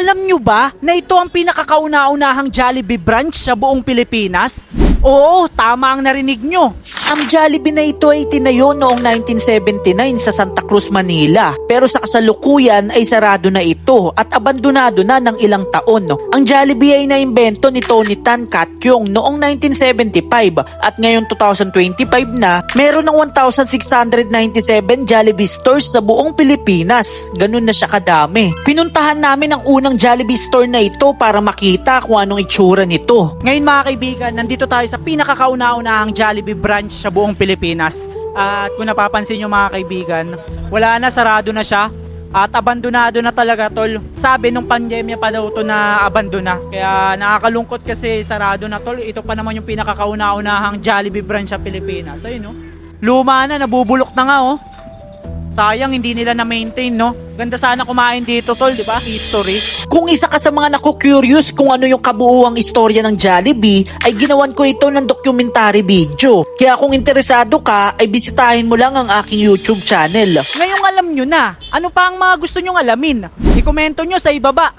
Alam nyo ba na ito ang pinakakauna-unahang Jollibee branch sa buong Pilipinas? Oo, tama ang narinig nyo. Ang Jollibee na ito ay tinayo noong 1979 sa Santa Cruz, Manila. Pero sa kasalukuyan ay sarado na ito at abandonado na ng ilang taon. Ang Jollibee ay naimbento ni Tony Tan Katyong noong 1975 at ngayon 2025 na meron ng 1,697 Jollibee stores sa buong Pilipinas. Ganun na siya kadami. Pinuntahan namin ang unang Jollibee store na ito para makita kung anong itsura nito. Ngayon mga kaibigan, nandito tayo sa pinakakauna-unahang Jollibee sa buong Pilipinas. At kung napapansin nyo mga kaibigan, wala na, sarado na siya. At abandonado na talaga tol. Sabi nung pandemya pa daw to na abandona. Kaya nakakalungkot kasi sarado na tol. Ito pa naman yung pinakakauna-unahang Jollibee branch sa Pilipinas. Ayun no. Luma na, nabubulok na nga oh. Sayang hindi nila na-maintain, no? Ganda sana kumain dito, tol, di ba? History. Kung isa ka sa mga naku-curious kung ano yung kabuuang istorya ng Jollibee, ay ginawan ko ito ng documentary video. Kaya kung interesado ka, ay bisitahin mo lang ang aking YouTube channel. Ngayong alam nyo na, ano pa ang mga gusto nyong alamin? I-komento nyo sa ibaba.